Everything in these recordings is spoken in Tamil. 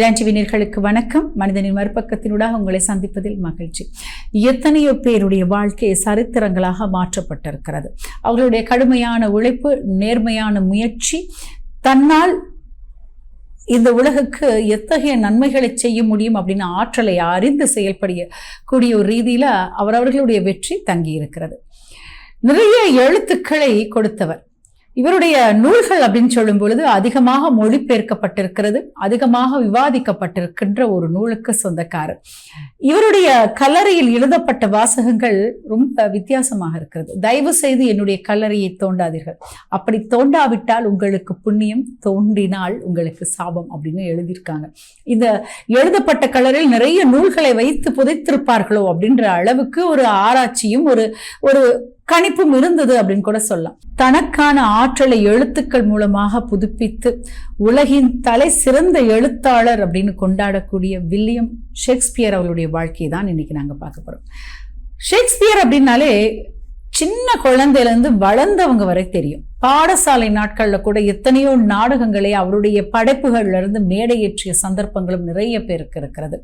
டான்டிவினர்களுக்கு வணக்கம். மனிதனின் மறுபக்கத்தினூடாக உங்களை சந்திப்பதில் மகிழ்ச்சி. எத்தனையோ பேருடைய வாழ்க்கை சரித்திரங்களாக மாற்றப்பட்டிருக்கிறது. அவர்களுடைய கடுமையான உழைப்பு நேர்மையான முயற்சி தன்னால் இந்த உலகுக்கு எத்தகைய நன்மைகளை செய்ய முடியும் அப்படின்னு ஆற்றலை அறிந்து செயல்படிய கூடிய ஒரு ரீதியில் அவரவர்களுடைய வெற்றி தங்கி இருக்கிறது நிறைய எழுத்துக்களை கொடுத்தவர். இவருடைய நூல்கள் அப்படின்னு சொல்லும் பொழுது அதிகமாக மொழிபெயர்க்கப்பட்டிருக்கிறது அதிகமாக விவாதிக்கப்பட்டிருக்கின்ற ஒரு நூலுக்கு சொந்தக்காரர். இவருடைய கல்லறையில் எழுதப்பட்ட வாசகங்கள் ரொம்ப வித்தியாசமாக இருக்கிறது. தயவு செய்து என்னுடைய கல்லறையை தோண்டாதீர்கள். அப்படி தோண்டாவிட்டால் உங்களுக்கு புண்ணியம் தோண்டினால் உங்களுக்கு சாபம் அப்படின்னு எழுதியிருக்காங்க. இந்த எழுதப்பட்ட கல்லறையில் நிறைய நூல்களை வைத்து புதைத்திருப்பார்களோ அப்படின்ற அளவுக்கு ஒரு ஆராய்ச்சியும் ஒரு ஒரு கணிப்பும் இருந்தது அப்படின்னு கூட சொல்லலாம். தனக்கான ஆற்றலை எழுத்துக்கள் மூலமாக புதுப்பித்து உலகின் தலை சிறந்த எழுத்தாளர் அப்படின்னு கொண்டாடக்கூடிய வில்லியம் ஷேக்ஸ்பியர் அவருடைய வாழ்க்கையை தான் இன்னைக்கு நாங்கள் பார்க்க போறோம். ஷேக்ஸ்பியர் அப்படின்னாலே சின்ன குழந்தையிலேருந்து வளர்ந்தவங்க வரை தெரியும். பாடசாலை நாட்களில் கூட எத்தனையோ நாடகங்களை அவருடைய படைப்புகள்ல இருந்து மேடையேற்றிய சந்தர்ப்பங்களும் நிறைய பேருக்கு இருக்கிறது.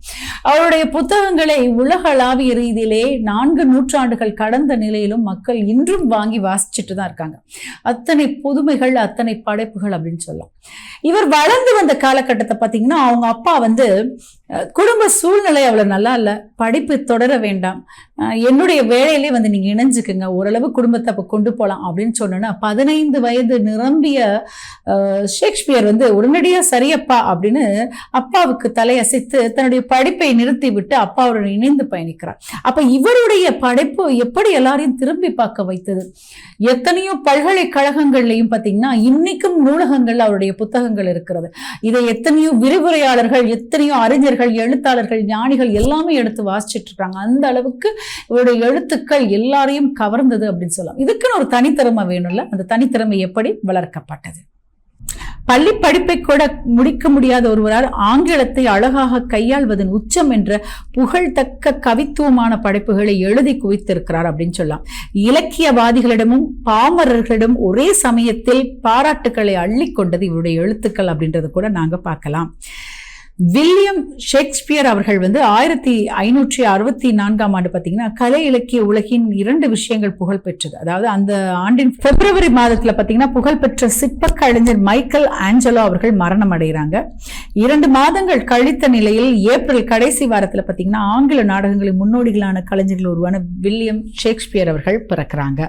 அவருடைய புத்தகங்களை உலகளாவிய ரீதியிலே நான்கு நூற்றாண்டுகள் கடந்த நிலையிலும் மக்கள் இன்றும் வாங்கி வாசிச்சுட்டு தான் இருக்காங்க. அத்தனை புதுமைகள் அத்தனை படைப்புகள் அப்படின்னு சொல்லலாம். இவர் வளர்ந்து வந்த காலகட்டத்தை பார்த்தீங்கன்னா அவங்க அப்பா வந்து குடும்ப சூழ்நிலை அவ்வளோ நல்லா இல்லை. படிப்பு தொடர வேண்டாம். என்னுடைய வேலையிலே வந்து நீங்கள் இணைஞ்சுக்குங்க. ஓரளவு குடும்பத்தை அப்போ கொண்டு போகலாம் அப்படின்னு சொன்னோன்னா பதினைந்து பதினைந்து வயது நிரம்பிய ஷேக்ஸ்பியர் வந்து உடனடியாக சரியப்பா அப்படின்னு அப்பாவுக்கு தலையசைத்து தன்னுடைய படிப்பை நிறுத்தி விட்டு அப்பாவுடன் இணைந்து பயணிக்கிறார். அப்போ இவருடைய படைப்பு எப்படி எல்லாரையும் திரும்பி பார்க்க வைத்தது? எத்தனையோ பல்கலைக்கழகங்கள்லையும் பார்த்தீங்கன்னா இன்னைக்கும் நூலகங்கள் அவருடைய புத்தகங்கள் இருக்கிறது. இதை எத்தனையோ விரிவுரையாளர்கள் எத்தனையோ அறிஞர்கள் எழுத்தாளர்கள் ஞானிகள் எல்லாமே எடுத்து வாசிச்சுட்டு இருக்காங்க. அந்த அளவுக்கு இவருடைய எழுத்துக்கள் எல்லாரையும் கவர்ந்தது அப்படின்னு சொல்லலாம். இதுக்குன்னு ஒரு தனித்திறமை வேணும்ல? அந்த தனி திறமை எப்படி வளர்க்கப்பட்டது? பள்ளி படிப்பை கூட முடிக்க முடியாத ஒருவரால் ஆங்கிலத்தை அழகாக கையாள்வதன் உச்சம் என்ற புகழ்தக்க கவித்துவமான படைப்புகளை எழுதி குவித்திருக்கிறார் அப்படின்னு சொல்லலாம். இலக்கியவாதிகளிடமும் பாமரர்களிடம் ஒரே சமயத்தில் பாராட்டுக்களை அள்ளி கொண்டது இவருடைய எழுத்துக்கள் அப்படின்றது கூட நாங்க பார்க்கலாம். வில்லியம் ஷேக்ஸ்பியர் அவர்கள் வந்து ஆயிரத்தி ஐநூற்றி அறுபத்தி நான்காம் ஆண்டு பார்த்தீங்கன்னா கலை இலக்கிய உலகின் இரண்டு விஷயங்கள் புகழ் பெற்றது. அதாவது அந்த ஆண்டின் பிப்ரவரி மாதத்தில் பார்த்தீங்கன்னா புகழ்பெற்ற சிற்ப கலைஞர் மைக்கேல் ஆஞ்சலோ அவர்கள் மரணம் அடைகிறாங்க. இரண்டு மாதங்கள் கழித்த நிலையில் ஏப்ரல் கடைசி வாரத்தில் பார்த்தீங்கன்னா ஆங்கில நாடகங்களின் முன்னோடிகளான கலைஞர்கள் உருவான வில்லியம் ஷேக்ஸ்பியர் அவர்கள் பிறக்கிறாங்க.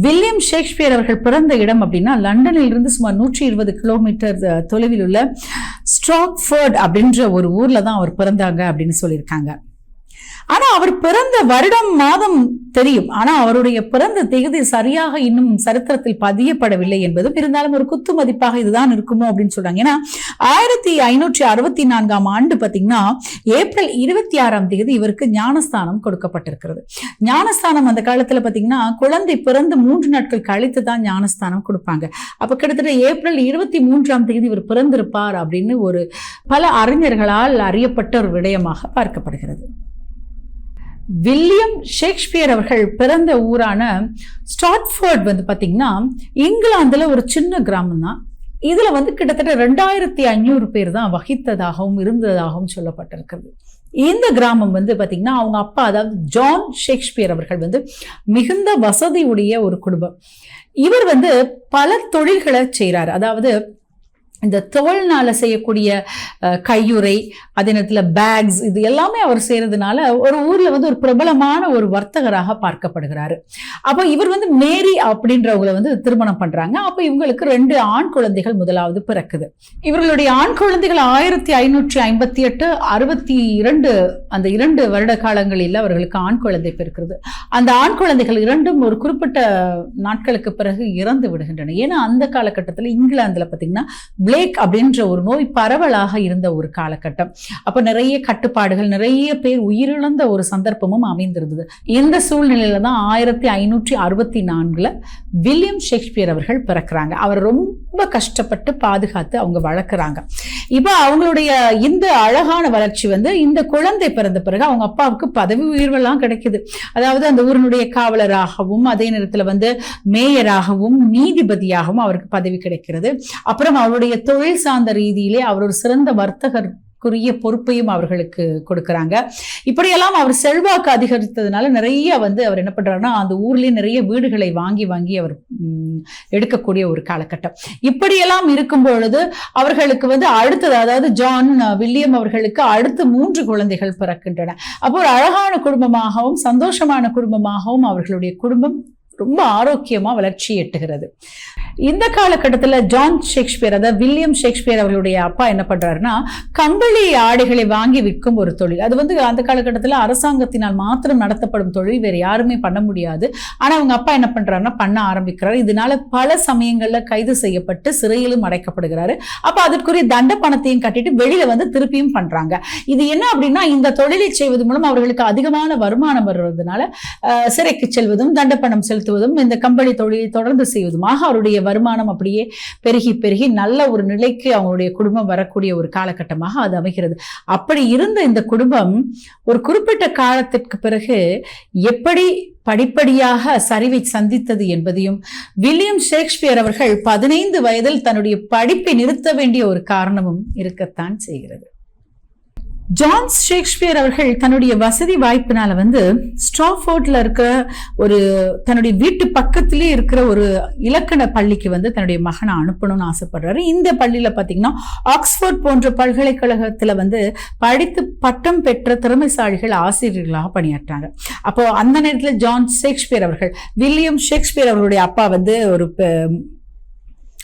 வில்லியம் ஷேக்ஸ்பியர் அவர்கள் பிறந்த இடம் அப்படின்னா லண்டனில் இருந்து சுமார் நூற்றி இருபது கிலோமீட்டர் தொலைவில் உள்ள ஸ்ட்ராக்ஃபர்ட் அப்படின்ற ஒரு ஊர்ல தான் அவர் பிறந்தாங்க அப்படின்னு சொல்லியிருக்காங்க. ஆனா அவர் பிறந்த வருடம் மாதம் தெரியும். ஆனா அவருடைய பிறந்த தேதி சரியாக இன்னும் சரித்திரத்தில் பதியப்படவில்லை என்பதும் இருந்தாலும் ஒரு குத்து மதிப்பாக இதுதான் இருக்குமோ அப்படின்னு சொல்றாங்க. ஏன்னா ஆயிரத்தி ஐநூற்றி அறுபத்தி நான்காம் ஆண்டு பாத்தீங்கன்னா ஏப்ரல் இருபத்தி ஆறாம் தேதி இவருக்கு ஞானஸ்தானம் கொடுக்கப்பட்டிருக்கிறது. ஞானஸ்தானம் அந்த காலத்துல பாத்தீங்கன்னா குழந்தை பிறந்து மூன்று நாட்கள் கழித்து தான் ஞானஸ்தானம் கொடுப்பாங்க. அப்ப கிட்டத்தட்ட ஏப்ரல் இருபத்தி மூன்றாம் தேதி இவர் பிறந்திருப்பார் அப்படின்னு ஒரு பல அறிஞர்களால் அறியப்பட்ட ஒரு விடயமாக பார்க்கப்படுகிறது. வில்லியம் ஷேக்ஸ்பியர் அவர்கள் பிறந்த ஊரான ஸ்டாட்ஃபோர்ட் வந்து பார்த்தீங்கன்னா இங்கிலாந்தில் ஒரு சின்ன கிராமம் தான் இதில் வந்து கிட்டத்தட்ட ரெண்டாயிரத்தி ஐநூறு பேர் தான் வகித்ததாகவும் இருந்ததாகவும் சொல்லப்பட்டிருக்கிறது. இந்த கிராமம் வந்து பார்த்திங்கன்னா அவங்க அப்பா அதாவது ஜான் ஷேக்ஸ்பியர் அவர்கள் வந்து மிகுந்த வசதியுடைய ஒரு குடும்பம். இவர் வந்து பல தொழில்களை செய்கிறார் அதாவது இந்த தோல்னால செய்யக்கூடிய கையுறை அதே நேரத்தில் பேக்ஸ் இது எல்லாமே அவர் செய்கிறதுனால ஒரு ஊரில் வந்து ஒரு பிரபலமான ஒரு வர்த்தகராக பார்க்கப்படுகிறாரு. அப்போ இவர் வந்து மேரி அப்படின்றவங்களை வந்து திருமணம் பண்ணுறாங்க அப்போ இவங்களுக்கு ரெண்டு ஆண் குழந்தைகள் முதலாவது பிறக்குது. இவர்களுடைய ஆண் குழந்தைகள் ஆயிரத்தி ஐநூற்றி ஐம்பத்தி எட்டு அறுபத்தி இரண்டு அந்த இரண்டு வருட காலங்களில் அவர்களுக்கு ஆண் குழந்தை பிறக்கிறது. அந்த ஆண் குழந்தைகள் இரண்டும் ஒரு குறிப்பிட்ட நாட்களுக்கு பிறகு இறந்து விடுகின்றன. ஏன்னா அந்த காலகட்டத்தில் இங்கிலாந்தில் பார்த்தீங்கன்னா பிளேக் அப்படின்ற ஒரு நோய் பரவலாக இருந்த ஒரு காலகட்டம். அப்போ நிறைய கட்டுப்பாடுகள் நிறைய பேர் உயிரிழந்த ஒரு சந்தர்ப்பமும் அமைந்திருந்தது. இந்த சூழ்நிலையில தான் ஆயிரத்தி ஐநூற்றி அறுபத்தி நான்குல வில்லியம் ஷேக்ஸ்பியர் அவர்கள் பிறக்கிறாங்க. அவர் ரொம்ப கஷ்டப்பட்டு பாதுகாத்து அவங்க வளர்க்குறாங்க. இப்போ அவங்களுடைய இந்த அழகான வளர்ச்சி வந்து இந்த குழந்தை பிறந்த பிறகு அவங்க அப்பாவுக்கு பதவி உயர்வெல்லாம் கிடைக்குது. அதாவது அந்த ஊரினுடைய காவலராகவும் அதே நேரத்தில் வந்து மேயராகவும் நீதிபதியாகவும் அவருக்கு பதவி கிடைக்கிறது. அப்புறம் அவருடைய தொழில் சார்ந்த ரீதியிலே அவர் ஒரு சிறந்த வர்த்தகர் செல்வாக்குரிய பொறுப்பையும் அவர்களுக்கு கொடுக்குறாங்க. இப்படியெல்லாம் அவர் செல்வாக்கு அதிகரித்ததுனால நிறைய வந்து அவர் என்ன பண்ணுறாருன்னா அந்த ஊர்லேயே நிறைய வீடுகளை வாங்கி வாங்கி அவர் எடுக்கக்கூடிய ஒரு காலகட்டம். இப்படியெல்லாம் இருக்கும் பொழுது அவர்களுக்கு வந்து அடுத்தது அதாவது ஜான் வில்லியம் அவர்களுக்கு அடுத்து மூன்று குழந்தைகள் பிறக்கின்றன. அப்போ ஒரு அழகான குடும்பமாகவும் சந்தோஷமான குடும்பமாகவும் அவர்களுடைய குடும்பம் ரொம்ப ஆரோக்கியமா வளர்ச்சி எட்டுகிறது. இந்த காலகட்டத்தில் ஜான் ஷேக்ஸ்பியர் அதாவது வில்லியம் ஷேக்ஸ்பியர் அவர்களுடைய அப்பா என்ன பண்றாருன்னா கம்பளி ஆடைகளை வாங்கி விற்கும் ஒரு தொழில். அது வந்து அந்த காலகட்டத்தில் அரசாங்கத்தினால் மாத்திரம் நடத்தப்படும் தொழில் வேற யாருமே பண்ண முடியாது. ஆனால் அவங்க அப்பா என்ன பண்றாருன்னா பண்ண ஆரம்பிக்கிறார். இதனால பல சமயங்களில் கைது செய்யப்பட்டு சிறையிலும் அடைக்கப்படுகிறாரு. அப்போ அதற்குரிய தண்ட பணத்தையும் கட்டிட்டு வெளியில வந்து திருப்பியும் பண்றாங்க. இது என்ன அப்படின்னா இந்த தொழிலை செய்வது மூலம் அவர்களுக்கு அதிகமான வருமானம் வருவதனால சிறைக்கு செல்வதும் தண்ட பணம் செலுத்த செலுத்துவதும் இந்த கம்பளி தொழிலை தொடர்ந்து செய்வதுமாக அவருடைய வருமானம் அப்படியே பெருகி பெருகி நல்ல ஒரு நிலைக்கு அவங்களுடைய குடும்பம் வரக்கூடிய ஒரு காலகட்டமாக அது அமைகிறது. அப்படி இருந்த இந்த குடும்பம் ஒரு குறிப்பிட்ட காலத்திற்கு பிறகு எப்படி படிப்படியாக சரிவை சந்தித்தது என்பதையும் வில்லியம் ஷேக்ஸ்பியர் அவர்கள் பதினைந்து வயதில் தன்னுடைய படிப்பை நிறுத்த வேண்டிய ஒரு காரணமும் இருக்கத்தான் செய்கிறது. ஜான்ஸ் ஷேக்ஸ்பியர் அவர்கள் தன்னுடைய வசதி வாய்ப்பினால வந்து ஸ்டாஃபோர்ட்ல இருக்கிற ஒரு தன்னுடைய வீட்டு பக்கத்திலே இருக்கிற ஒரு இலக்கண பள்ளிக்கு வந்து தன்னுடைய மகனை அனுப்பணும்னு ஆசைப்படுறாரு. இந்த பள்ளியில பாத்தீங்கன்னா ஆக்ஸ்போர்ட் போன்ற பல்கலைக்கழகத்துல வந்து படித்து பட்டம் பெற்ற திறமைசாலிகள் ஆசிரியர்களாக பணியாற்றாங்க. அப்போ அந்த நேரத்தில் ஜான் ஷேக்ஸ்பியர் அவர்கள் வில்லியம் ஷேக்ஸ்பியர் அவர்களுடைய அப்பா வந்து ஒரு பெ-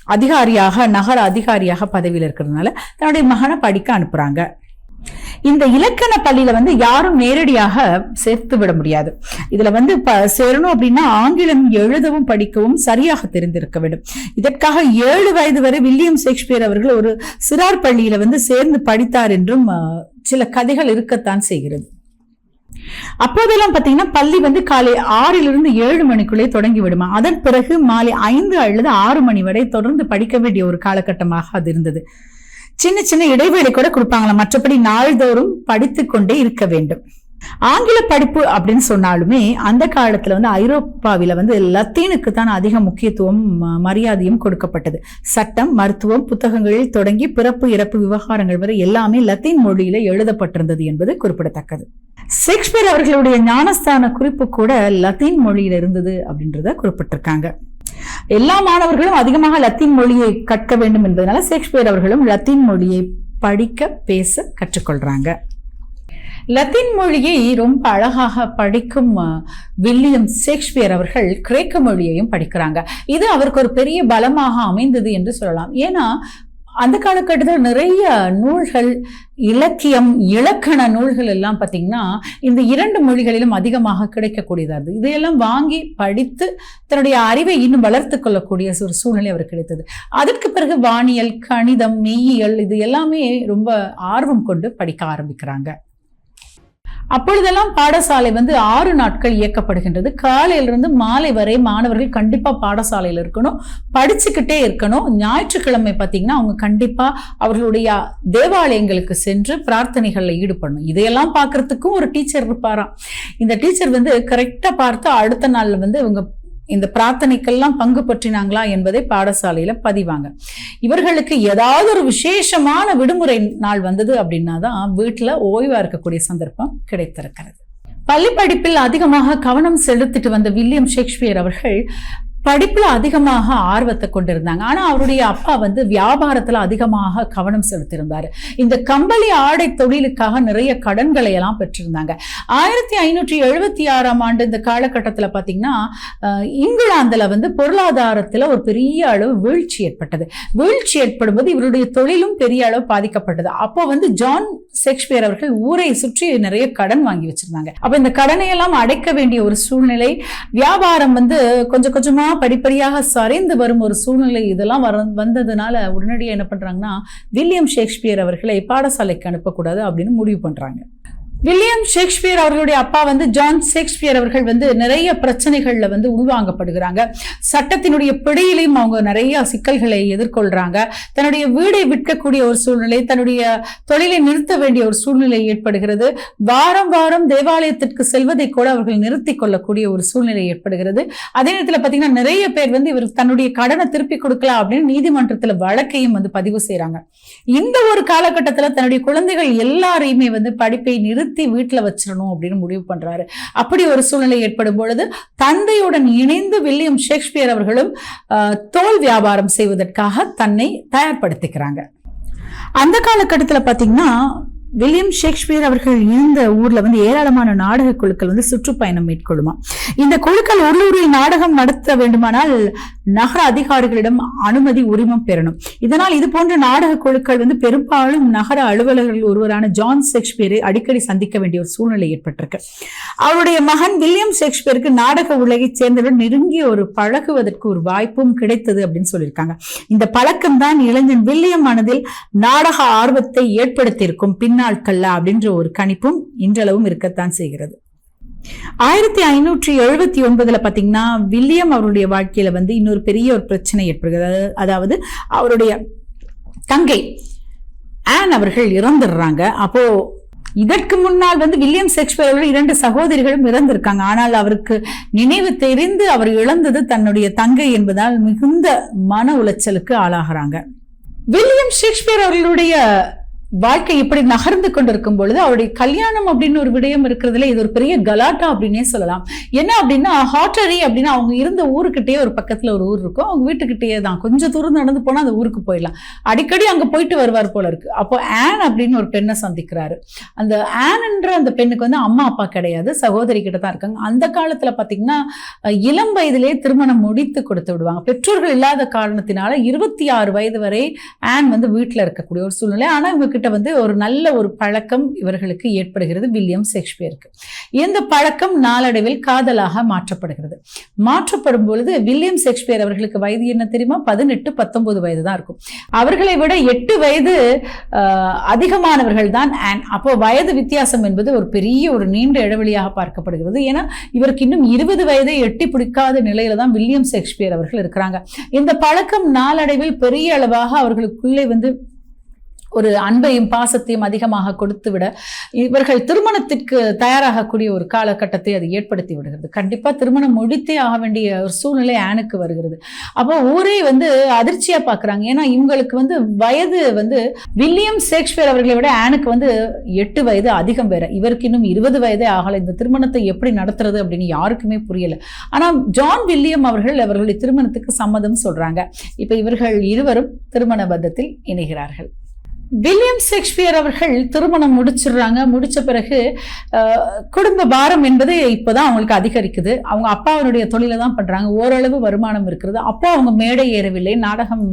அதிகாரியாக நகர அதிகாரியாக பதவியில் இருக்கிறதுனால தன்னுடைய மகனை படிக்க அனுப்புறாங்க. இந்த இலக்கண பள்ளியில வந்து யாரும் நேரடியாக சேர்த்து விட முடியாது. இதுல வந்து சேரணும் அப்படின்னா ஆங்கிலம் எழுதவும் படிக்கவும் சரியாக தெரிந்திருக்க வேண்டும். இதற்காக ஏழு வயது வரை வில்லியம் ஷேக்ஸ்பியர் அவர்கள் ஒரு சிறார் பள்ளியில வந்து சேர்ந்து படித்தார் என்றும் அஹ், சில கதைகள் இருக்கத்தான் செய்கிறது. அப்போதெல்லாம் பாத்தீங்கன்னா பள்ளி வந்து காலை ஆறிலிருந்து ஏழு மணிக்குள்ளே தொடங்கி விடுமா? அதன் பிறகு மாலை ஐந்து அல்லது ஆறு மணி வரை தொடர்ந்து படிக்க வேண்டிய ஒரு காலகட்டமாக அது இருந்தது. சின்ன சின்ன இடைவேளை கூட கொடுப்பாங்களாம். மற்றபடி நாள்தோறும் படித்து கொண்டே இருக்க வேண்டும். ஆங்கில படிப்பு அப்படின்னு சொன்னாலுமே அந்த காலத்துல வந்து ஐரோப்பாவில வந்து லத்தீனுக்கு தான் அதிக முக்கியத்துவம் மரியாதையும் கொடுக்கப்பட்டது. சட்டம் மருத்துவம் புத்தகங்களில் தொடங்கி பிறப்பு இறப்பு விவகாரங்கள் வரை எல்லாமே லத்தீன் மொழியில எழுதப்பட்டிருந்தது என்பது குறிப்பிடத்தக்கது. ஷேக்ஸ்பியர் அவர்களுடைய ஞானஸ்தான குறிப்பு கூட லத்தீன் மொழியில இருந்தது அப்படின்றத குறிப்பிட்டிருக்காங்க. எல்லா மாணவர்களும் அதிகமாக லத்தீன் மொழியை கற்க வேண்டும் என்பதனால ஷேக்ஸ்பியர் அவர்களும் லத்தீன் மொழியை படிக்க பேச கற்றுக்கொள்றாங்க. லத்தீன் மொழியை ரொம்ப அழகாக படிக்கும் வில்லியம் ஷேக்ஸ்பியர் அவர்கள் கிரேக்க மொழியையும் படிக்கிறாங்க. இது அவருக்கு ஒரு பெரிய பலமாக அமைந்தது என்று சொல்லலாம். ஏன்னா அந்த காலகட்டத்தில் நிறைய நூல்கள் இலக்கியம் இலக்கண நூல்கள் எல்லாம் பார்த்தீங்கன்னா இந்த இரண்டு மொழிகளிலும் அதிகமாக கிடைக்கக்கூடியதாக இருந்தது. இதையெல்லாம் வாங்கி படித்து தன்னுடைய அறிவை இன்னும் வளர்த்து கொள்ளக்கூடிய ஒரு சூழ்நிலை அவர் கிடைத்தது. அதற்கு பிறகு வானியல் கணிதம் மெய்யியல் இது எல்லாமே ரொம்ப ஆர்வம் கொண்டு படிக்க ஆரம்பிக்கிறாங்க. அப்பொழுதெல்லாம் பாடசாலை வந்து ஆறு நாட்கள் இயக்கப்படுகின்றது. காலையிலிருந்து மாலை வரை மாணவர்கள் கண்டிப்பாக பாடசாலையில் இருக்கணும். படிச்சுக்கிட்டே இருக்கணும். ஞாயிற்றுக்கிழமை பார்த்தீங்கன்னா அவங்க கண்டிப்பாக அவர்களுடைய தேவாலயங்களுக்கு சென்று பிரார்த்தனைகளில் ஈடுபடணும். இதையெல்லாம் பார்க்கறதுக்கும் ஒரு டீச்சர் இருப்பாராம். இந்த டீச்சர் வந்து கரெக்டாக பார்த்து அடுத்த நாளில் வந்து இவங்க இந்த பிரார்த்தனைக்கெல்லாம் பங்கு பற்றினாங்களா என்பதை பாடசாலையில் பதிவாங்க. இவர்களுக்கு ஏதாவது ஒரு விசேஷமான விடுமுறை நாள் வந்தது அப்படின்னா தான் வீட்டில் ஓய்வாக இருக்கக்கூடிய சந்தர்ப்பம் கிடைத்திருக்கிறது. பள்ளி படிப்பில் அதிகமாக கவனம் செலுத்திட்டு வந்த வில்லியம் ஷேக்ஸ்பியர் அவர்கள் படிப்புல அதிகமாக ஆர்வத்தை கொண்டிருந்தாங்க. ஆனா அவருடைய அப்பா வந்து வியாபாரத்துல அதிகமாக கவனம் செலுத்தியிருந்தாரு. இந்த கம்பளி ஆடை தொழிலுக்காக நிறைய கடன்களை எல்லாம் பெற்றிருந்தாங்க. ஆயிரத்தி ஐநூற்றி எழுபத்தி ஆறாம் ஆண்டு இந்த காலகட்டத்துல பாத்தீங்கன்னா இங்கிலாந்துல வந்து பொருளாதாரத்துல ஒரு பெரிய அளவு வீழ்ச்சி ஏற்பட்டது. வீழ்ச்சி ஏற்படும் போது இவருடைய தொழிலும் பெரிய அளவு பாதிக்கப்பட்டது. அப்போ வந்து ஜான் ஷேக்ஸ்பியர் அவர்கள் ஊரை சுற்றி நிறைய கடன் வாங்கி வச்சிருந்தாங்க. அப்போ இந்த கடனை எல்லாம் அடைக்க வேண்டிய ஒரு சூழ்நிலை வியாபாரம் வந்து கொஞ்சம் கொஞ்சமா படிப்படியாக சரிந்து வரும் ஒரு சூழ்நிலை இதெல்லாம் வர வந்ததுனால உடனடியாக என்ன பண்றாங்கன்னா வில்லியம் ஷேக்ஸ்பியர் அவர்களை பாடசாலைக்கு அனுப்பக்கூடாது அப்படின்னு முடிவு பண்றாங்க. வில்லியம் ஷேக்ஸ்பியர் அவர்களுடைய அப்பா வந்து ஜான் ஷேக்ஸ்பியர் அவர்கள் வந்து நிறைய பிரச்சனைகள்ல வந்து உள்வாங்கப்படுகிறாங்க. சட்டத்தினுடைய பிடியிலையும் அவங்க நிறைய சிக்கல்களை எதிர்கொள்றாங்க. தன்னுடைய வீடை விற்கக்கூடிய ஒரு சூழ்நிலை தன்னுடைய தொழிலை நிறுத்த வேண்டிய ஒரு சூழ்நிலை ஏற்படுகிறது. வாரம் வாரம் தேவாலயத்திற்கு செல்வதை கூட அவர்கள் நிறுத்தி கொள்ளக்கூடிய ஒரு சூழ்நிலை ஏற்படுகிறது. அதே நேரத்தில் பார்த்தீங்கன்னா நிறைய பேர் வந்து இவர் தன்னுடைய கடனை திருப்பி கொடுக்கலாம் அப்படின்னு நீதிமன்றத்தில் வழக்கையும் வந்து பதிவு செய்கிறாங்க இந்த ஒரு காலகட்டத்தில் தன்னுடைய குழந்தைகள் எல்லாரையுமே வந்து படிப்பை நிறுத்தி வீட்டில் வச்சிடணும் அப்படின்னு முடிவு பண்றாரு. அப்படி ஒரு சூழ்நிலை ஏற்படும் பொழுது தந்தையுடன் இணைந்து வில்லியம் ஷேக்ஸ்பியர் அவர்களும் ஆஹ், தோல் வியாபாரம் செய்வதற்காக தன்னை தயார்படுத்திக்கிறாங்க. அந்த காலகட்டத்தில் பார்த்தீங்கன்னா வில்லியம் ஷேக்ஸ்பியர் அவர்கள் இருந்த ஊர்ல வந்து ஏராளமான நாடக குழுக்கள் வந்து சுற்றுப்பயணம் மேற்கொள்ளுமா? இந்த குழுக்கள் உள்ளூரில் நாடகம் நடத்த வேண்டுமானால் நகர அதிகாரிகளிடம் அனுமதி உரிமம் பெறணும். இதனால் இது போன்ற நாடக குழுக்கள் வந்து பெரும்பாலும் நகர அலுவலர்கள் ஒருவரான ஜான் ஷேக்ஸ்பியரை அடிக்கடி சந்திக்க வேண்டிய ஒரு சூழ்நிலை ஏற்பட்டிருக்கு. அவருடைய மகன் வில்லியம் ஷேக்ஸ்பியருக்கு நாடக உலகை சேர்ந்தவர் நெருங்கிய ஒரு பழகுவதற்கு ஒரு வாய்ப்பும் கிடைத்தது அப்படின்னு சொல்லியிருக்காங்க. இந்த பழக்கம் தான் இளைஞன் வில்லியம் மனதில் நாடக ஆர்வத்தை ஏற்படுத்தியிருக்கும். பின்னர் பின்னாட்கள்ல அப்படின்ற ஒரு கணிப்பும் இன்றளவும் இருக்கத்தான் செய்கிறது. ஆயிரத்தி ஐநூற்றி எழுபத்தி ஒன்பதுல பாத்தீங்கன்னா வில்லியம் அவருடைய வாழ்க்கையில வந்து இன்னொரு பெரிய ஒரு பிரச்சனை ஏற்படுகிறது. அதாவது- அவருடைய தங்கை ஆன் அவர்கள் இறந்துடுறாங்க. அப்போ இதற்கு முன்னால் வந்து வில்லியம் ஷேக்ஸ்பியர் அவர்கள் இரண்டு சகோதரிகளும் இறந்திருக்காங்க. ஆனால் அவருக்கு நினைவு தெரிந்து அவர் இழந்தது தன்னுடைய தங்கை என்பதால் மிகுந்த மன உளைச்சலுக்கு ஆளாகிறாங்க. வில்லியம் ஷேக்ஸ்பியர் அவர்களுடைய வாழ்க்கை இப்படி நகர்ந்து கொண்டிருக்கும் பொழுது அவருடைய கல்யாணம் அப்படின்னு ஒரு விடயம் இருக்கிறதுல இது ஒரு பெரிய கலாட்டா அப்படின்னே சொல்லலாம். என்ன அப்படின்னா ஹாட்டரி அப்படின்னா அவங்க இருந்த ஊருக்கிட்டே ஒரு பக்கத்துல ஒரு ஊர் இருக்கும். அவங்க வீட்டுக்கிட்டேயே தான். கொஞ்சம் தூரம் நடந்து போனா அந்த ஊருக்கு போயிடலாம். அடிக்கடி அங்க போயிட்டு வருவார் போல இருக்கு. அப்போ ஆன் அப்படின்னு ஒரு பெண்ணை சந்திக்கிறாரு. அந்த ஆன்ன்ற அந்த பெண்ணுக்கு வந்து அம்மா அப்பா கிடையாது. சகோதரி கிட்ட தான் இருக்காங்க. அந்த காலத்துல பாத்தீங்கன்னா இளம் வயதிலே திருமணம் முடித்து கொடுத்து விடுவாங்க. பெற்றோர்கள் இல்லாத காரணத்தினால இருபத்தி ஆறு வயது வரை ஆன் வந்து வீட்டில் இருக்கக்கூடிய ஒரு சூழ்நிலை. ஆனா இவங்க இவர்கிட்ட வந்து ஒரு நல்ல ஒரு பழக்கம் இவர்களுக்கு ஏற்படுகிறது வில்லியம் ஷேக்ஸ்பியருக்கு. இந்த பழக்கம் நாளடைவில் காதலாக மாற்றப்படுகிறது. மாற்றப்படும் பொழுது வில்லியம் ஷேக்ஸ்பியர் அவர்களுக்கு வயது என்ன தெரியுமா? பதினெட்டு பத்தொன்பது வயது தான் இருக்கும். அவர்களை விட எட்டு வயது ஆஹ், அதிகமானவர்கள் தான் ஆன் அப்போ வயது வித்தியாசம் என்பது ஒரு பெரிய ஒரு நீண்ட இடைவெளியாக பார்க்கப்படுகிறது. ஏன்னா இவருக்கு இன்னும் இருபது வயதை எட்டி பிடிக்காத நிலையில தான் வில்லியம் ஷேக்ஸ்பியர் அவர்கள் இருக்கிறாங்க. இந்த பழக்கம் நாளடைவில் பெரிய அளவாக அவர்களுக்குள்ளே வந்து ஒரு அன்பையும் பாசத்தையும் அதிகமாக கொடுத்து விட இவர்கள் திருமணத்திற்கு தயாராகக்கூடிய ஒரு காலகட்டத்தை அது ஏற்படுத்தி விடுகிறது. கண்டிப்பாக திருமணம் முடித்தே ஆக வேண்டிய ஒரு சூழ்நிலை ஆணுக்கு வருகிறது. அப்போ ஊரே வந்து அதிர்ச்சியாக பார்க்குறாங்க ஏன்னா இவங்களுக்கு வந்து வயது வந்து வில்லியம் சேக்ஸ்பியர் அவர்களை விட ஆனுக்கு வந்து எட்டு வயது அதிகம் வேற. இவருக்கு இன்னும் இருபது வயதே ஆகலை. இந்த திருமணத்தை எப்படி நடத்துறது அப்படின்னு யாருக்குமே புரியல. ஆனால் ஜான் வில்லியம் அவர்கள் அவர்களுடைய திருமணத்துக்கு சம்மதம் சொல்றாங்க. இப்போ இவர்கள் இருவரும் திருமண பந்தத்தில் இணைகிறார்கள். வில்லியம் ஷேக்ஸ்பியர் அவர்கள் திருமணம் முடிச்சிடுறாங்க. முடிச்ச பிறகு குடும்ப பாரம் என்பது இப்போதான் அவங்களுக்கு அதிகரிக்குது. அவங்க அப்பாவினுடைய தொழிலை தான் பண்றாங்க. ஓரளவு வருமானம் இருக்கிறது. அப்போ அவங்க மேடை ஏறவில்லை நாடகம்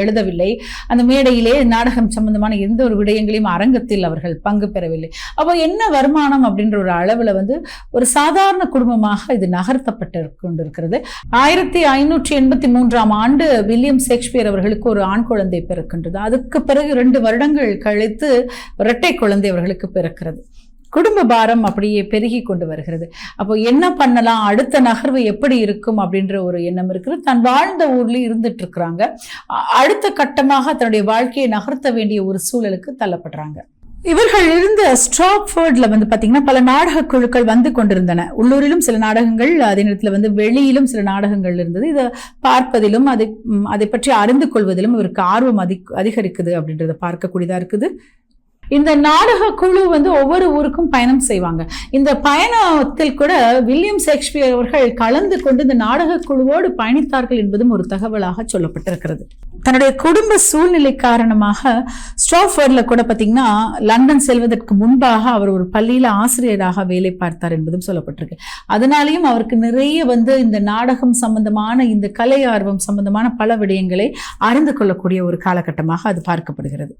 எழுதவில்லை. அந்த மேடையிலே நாடகம் சம்பந்தமான எந்த ஒரு விடயங்களையும் அரங்கத்தில் அவர்கள் பங்கு பெறவில்லை. அப்போ என்ன வருமானம் அப்படின்ற ஒரு அளவில் வந்து ஒரு சாதாரண குடும்பமாக இது நகர்த்தப்பட்டு கொண்டிருக்கிறது ஆயிரத்தி ஐநூற்றி எண்பத்தி மூன்றாம் ஆண்டு வில்லியம் ஷேக்ஸ்பியர் அவர்களுக்கு ஒரு ஆண் குழந்தை பிறக்கின்றது. அதுக்கு பிறகு ரெண்டு வருடம் வருடங்கள் கழித்து இரட்டை குழந்தை அவர்களுக்கு பிறக்கிறது. குடும்ப பாரம் அப்படியே பெருகி கொண்டு வருகிறது. அப்போ என்ன பண்ணலாம்? அடுத்த நகர்வு எப்படி இருக்கும்? அப்படின்ற ஒரு எண்ணம் இருக்குது. தன் வாழ்ந்த ஊர்லேயும் இருந்துட்டு இருக்கிறாங்க அடுத்த கட்டமாக தன்னுடைய வாழ்க்கையை நகர்த்த வேண்டிய ஒரு சூழலுக்கு தள்ளப்படுறாங்க. இவர்கள் இருந்த ஸ்ட்ராப்ஃபோர்ட்ல வந்து பாத்தீங்கன்னா பல நாடக குழுக்கள் வந்து கொண்டிருந்தன. உள்ளூரிலும் சில நாடகங்கள் அதே நேரத்தில் வந்து வெளியிலும் சில நாடகங்கள் இருந்தது. இதை பார்ப்பதிலும் அதை அதை பற்றி அறிந்து கொள்வதிலும் இவருக்கு ஆர்வம் அதிக அதிகரிக்குது அப்படின்றத பார்க்கக்கூடியதா இருக்குது. இந்த நாடக குழு வந்து ஒவ்வொரு ஊருக்கும் பயணம் செய்வாங்க. இந்த பயணத்தில் கூட வில்லியம் ஷேக்ஸ்பியர் அவர்கள் கலந்து கொண்டு இந்த நாடக குழுவோடு பயணித்தார்கள் என்பதும் ஒரு தகவலாக சொல்லப்பட்டிருக்கிறது. தன்னுடைய குடும்ப சூழ்நிலை காரணமாக ஸ்ட்ராஃபர்ட்ல கூட பார்த்தீங்கன்னா லண்டன் செல்வதற்கு முன்பாக அவர் ஒரு பள்ளியில ஆசிரியராக வேலை பார்த்தார் என்பதும் சொல்லப்பட்டிருக்கு. அதனாலேயும் அவருக்கு நிறைய வந்து இந்த நாடகம் சம்பந்தமான இந்த கலை ஆர்வம் சம்பந்தமான பல விடயங்களை அறிந்து கொள்ளக்கூடிய ஒரு காலகட்டமாக அது பார்க்கப்படுகிறது.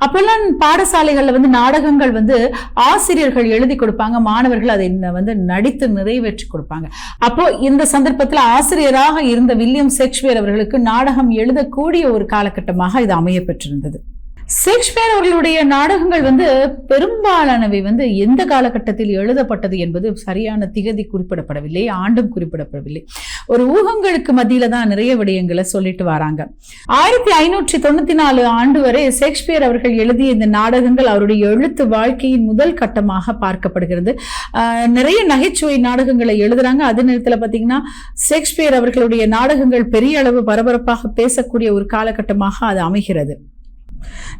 அப்பெல்லாம் பாடசாலைகள்ல வந்து நாடகங்கள் வந்து ஆசிரியர்கள் எழுதி கொடுப்பாங்க மாணவர்கள் அதை வந்து நடித்து நிறைவேற்றி கொடுப்பாங்க. அப்போ இந்த சந்தர்ப்பத்தில் ஆசிரியராக இருந்த வில்லியம் ஷேக்ஸ்பியர் அவர்களுக்கு நாடகம் எழுதக்கூடிய ஒரு காலகட்டமாக இது அமைய பெற்றிருந்தது ஷேக்ஸ்பியர் அவர்களுடைய நாடகங்கள் வந்து பெரும்பாலானவை வந்து எந்த காலகட்டத்தில் எழுதப்பட்டது என்பது சரியான திகதி குறிப்பிடப்படவில்லை ஆண்டும் குறிப்பிடப்படவில்லை. ஒரு ஊகங்களுக்கு மத்தியில தான் நிறைய விடயங்களை சொல்லிட்டு வராங்க. ஆயிரத்தி ஐநூற்றி தொண்ணூத்தி நாலு ஆண்டு வரை ஷேக்ஸ்பியர் அவர்கள் எழுதிய இந்த நாடகங்கள் அவருடைய எழுத்து வாழ்க்கையின் முதல் கட்டமாக பார்க்கப்படுகிறது. ஆஹ் நிறைய நகைச்சுவை நாடகங்களை எழுதுறாங்க. அதே நேரத்தில் பார்த்தீங்கன்னா ஷேக்ஸ்பியர் அவர்களுடைய நாடகங்கள் பெரிய அளவு பரபரப்பாக பேசக்கூடிய ஒரு காலகட்டமாக அது அமைகிறது.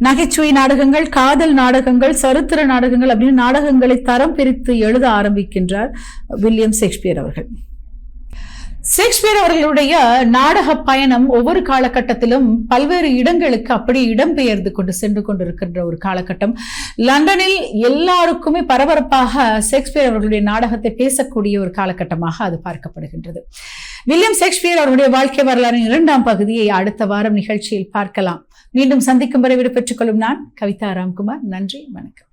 நகைச்சுவை நாடகங்கள் காதல் நாடகங்கள் சரித்திர நாடகங்கள் அப்படின்னு நாடகங்களை தரம் பிரித்து எழுத ஆரம்பிக்கின்றார் வில்லியம் ஷேக்ஸ்பியர் அவர்கள். ஷேக்ஸ்பியர் அவர்களுடைய நாடக பயணம் ஒவ்வொரு காலகட்டத்திலும் பல்வேறு இடங்களுக்கு அப்படி இடம்பெயர்ந்து கொண்டு சென்று கொண்டிருக்கின்ற ஒரு காலகட்டம். லண்டனில் எல்லாருக்குமே பரபரப்பாக ஷேக்ஸ்பியர் அவர்களுடைய நாடகத்தை பேசக்கூடிய ஒரு காலகட்டமாக அது பார்க்கப்படுகின்றது. வில்லியம் ஷேக்ஸ்பியர் அவருடைய வாழ்க்கை வரலாறின் இரண்டாம் பகுதியை அடுத்த வாரம் நிகழ்ச்சியில் பார்க்கலாம். மீண்டும் சந்திக்கும் வரை விடைபெற்றுக் கொள்ளும் நான் கவிதா ராம்குமார். நன்றி வணக்கம்.